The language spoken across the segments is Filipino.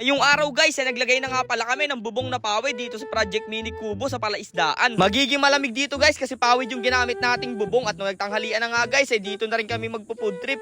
Yung araw guys, ay naglagay na nga pala kami ng bubong na pawid dito sa Project Mini Kubo sa Palaisdaan. Magiging malamig dito guys kasi pawid yung ginamit nating bubong at nung nagtanghalian na nga guys, ay dito na rin kami magpo-food trip.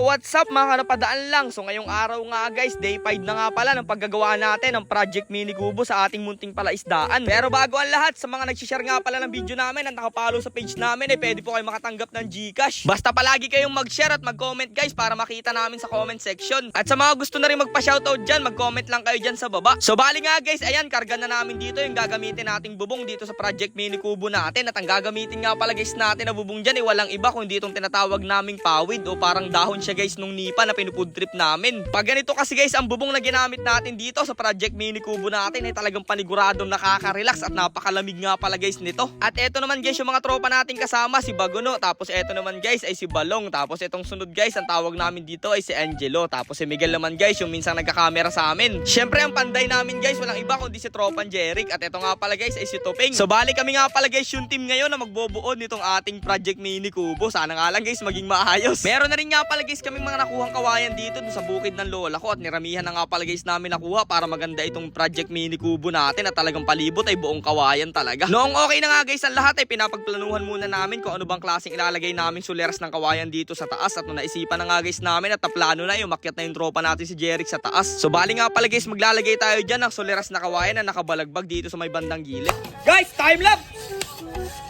What's up mga kanapadaan lang? So ngayong araw nga guys, day 5 na nga pala ng paggagawa natin ng Project Mini Kubo sa ating munting palaisdaan. Pero bago ang lahat, sa mga nagsishare nga pala ng video namin at nakapalo sa page namin, eh pwede po kayo makatanggap ng Gcash. Basta palagi kayong mag-share at mag-comment guys para makita namin sa comment section. At sa mga gusto na rin magpa-shoutout dyan, mag-comment lang kayo dyan sa baba. So bali nga guys, ayan, karga na namin dito yung gagamitin nating bubong dito sa Project Mini Kubo natin. At ang gagamitin nga pala guys natin na bubong dyan, eh walang iba kundi itong tinatawag naming pawid o parang dahon siya guys nung nipa na pinufood trip namin. Pag ganito kasi guys, ang bubong na ginamit natin dito sa Project Mini Kubo natin ay talagang paniguradong nakaka-relax at napakalamig nga pala guys nito. At eto naman guys yung mga tropa nating kasama, si Bagono. Tapos eto naman guys ay si Balong. Tapos etong sunod guys, ang tawag namin dito ay si Angelo. Tapos si Miguel naman guys, yung minsan nagkakamera sa amin. Syempre ang panday namin guys, walang iba kundi si Tropan Jeric. At eto nga pala guys ay si Topeng. So bali kami nga pala guys yung team ngayon na magbobuo nitong ating Project Mini Kubo. Sana nga lang guys maging maayos. Meron na rin nga pala guys kaming mga nakuhang kawayan dito dun sa bukid ng lola ko at niramihan na nga pala guys namin nakuha para maganda itong Project Mini Kubo natin at talagang palibot ay buong kawayan talaga. Noong okay na nga guys ang lahat ay pinapagplanuhan muna namin kung ano bang klaseng ilalagay namin suleras ng kawayan dito sa taas at nung naisipan na nga guys namin at plano na yung makyat na yung tropa natin si Jeric sa taas. So bali nga pala guys maglalagay tayo dyan ng suleras na kawayan na nakabalagbag dito sa may bandang gilid. Guys, time lapse!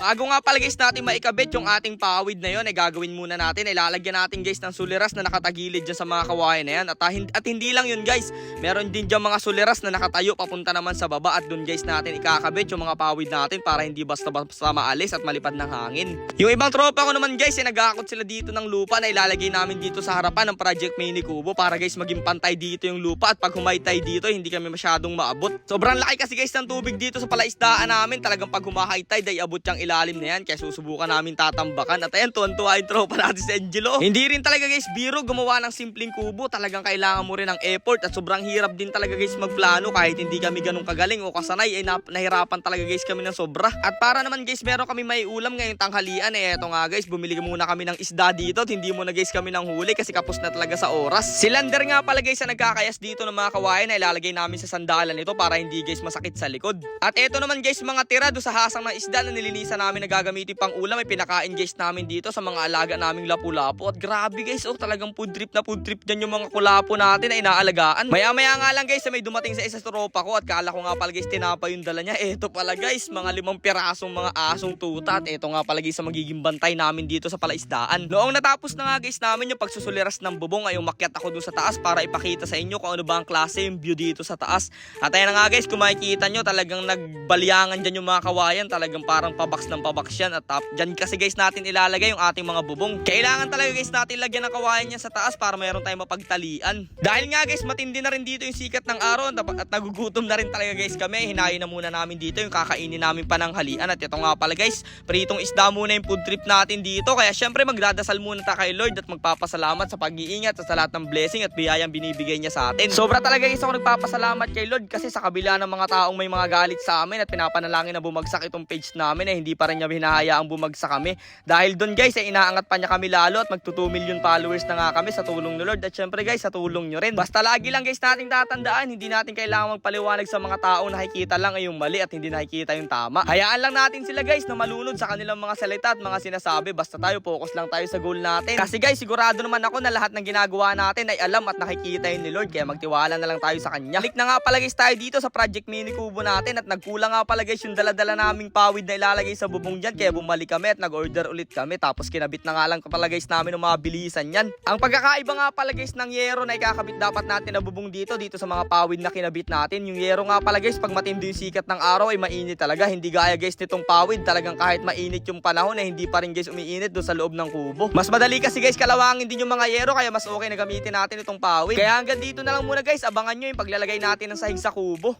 Bago nga pala guys natin maikabit yung ating pawid na yon ay gagawin muna natin. Ilalagyan natin guys ng suliras na nakatagilid dyan sa mga kawayan na yan. At, ah, at hindi lang yun guys. Meron din dyan mga suliras na nakatayo papunta naman sa baba. At dun guys natin ikakabit yung mga pawid natin para hindi basta-basta maalis at malipad ng hangin. Yung ibang tropa ko naman guys ay nagakot sila dito ng lupa na ilalagay namin dito sa harapan ng Project Mini Kubo para guys maging pantay dito yung lupa at pag humaytay dito hindi kami masyadong maabot. Sobrang laki kasi guys ng tubig dito sa palaisdaan namin. Talagang pag humahaytay day abot yung ilalim na yan kaya susubukan namin tatambakan. At ayan tuwan-tuwa yung tropa natin si Angelo. Hindi rin talaga guys biro gumawa ng simpleng kubo. Talagang kailangan mo rin ng effort at sobrang hirap din talaga guys magplano kahit hindi kami ganun kagaling o kasanay ay nap- nahirapan talaga guys kami ng sobra. At para naman guys meron kami may ulam ngayong tanghalian eh eto nga guys bumili muna kami ng isda dito at hindi muna guys kami ng huli kasi kapos na talaga sa oras. Si Lander nga pala guys na nagkakayas dito ng mga kawain na ilalagay namin sa sandalan nito para hindi guys masakit sa likod. At eto naman guys mga tira do sa hasang ng isda na nilinisan namin na gagamitin pang ulam ay pinakain guys namin dito sa mga alaga naming lapu-lapu. At grabe guys oh talagang food trip na food trip dyan yung mga kulapo natin ay inaalagaan. Maya maya nga lang guys may dumating sa isa sa tropa ko at kala ko nga pala guys tinapa yung dala niya. Eto pala guys mga limang pirasong mga asong tuta at eto nga pala guys sa magiging bantay namin dito sa palaisdaan. Noong natapos na nga guys namin yung pagsusuliras ng bubong ay umakyat ako dun sa taas para ipakita sa inyo kung ano ba ang klase yung view dito sa taas. At ayan na nga guys kung makikita nyo talagang nagbalyangan dyan yung mga kawayan talagang parang pabaks ng pabaks yan at tap, dyan kasi guys natin ilalagay yung ating mga bubong. Kailangan talaga guys natin lagyan ng kawayan niya sa taas para mayroon tayong mapagtalian. Dahil nga guys matindi na rin dito yung sikat ng araw at nagugutom na rin talaga guys kami. Hinayin na muna namin dito yung kakainin namin pananghalian at ito nga pala guys pritong isda muna yung food trip natin dito. Kaya syempre magdadasal muna tayo kay Lord at magpapasalamat sa pag-iingat at sa lahat ng blessing at biyayang binibigay niya sa atin. Sobra talaga guys ako nagpapasalamat kay Lord kasi sa kabila ng mga taong may mga galit sa amin at pinapanalangin na bumagsak itong page namin eh hindi pa rin niya hinahayaang bumagsak kami. Dahil doon guys ay inaangat pa niya kami lalo at magto 2 million followers na nga kami sa tulong ni Lord at syempre guys sa tulong nyo rin. Basta lagi lang guys nating tatandaan hindi natin kailangan magpaliwanag sa mga taong nakikita lang ay yung mali at hindi nakikita yung tama. Hayaan lang natin sila guys na malunod sa kanilang mga salita at mga sinasabi basta tayo focus lang tayo sa goal natin. Kasi guys sigurado naman ako na lahat ng ginagawa natin ay alam at nakikita yun ni Lord kaya magtiwala na lang tayo sa kanya. Click na nga pala guys tayo dito sa Project Mini Kubo natin at nagkulang nga pala guys yung daladala naming pawid na ilalagay sa bubong dyan kaya bumalik kami at nag-order ulit kami tapos kinabit na nga lang pala guys namin ng mga bilisan yan. Ang pagkakaiba nga pala guys ng yero na ikakabit dapat natin na bubong dito dito sa mga pawid na kinabit natin. Yung yero nga pala guys pag matindi yung sikat ng araw ay mainit talaga. Hindi gaya guys nitong pawid talagang kahit mainit yung panahon ay hindi pa rin guys umiinit doon sa loob ng kubo. Mas madali kasi guys kalawangin din yung mga yero kaya mas okay na gamitin natin itong pawid. Kaya hanggang dito na lang muna guys abangan nyo yung paglalagay natin ng sahig sa kubo.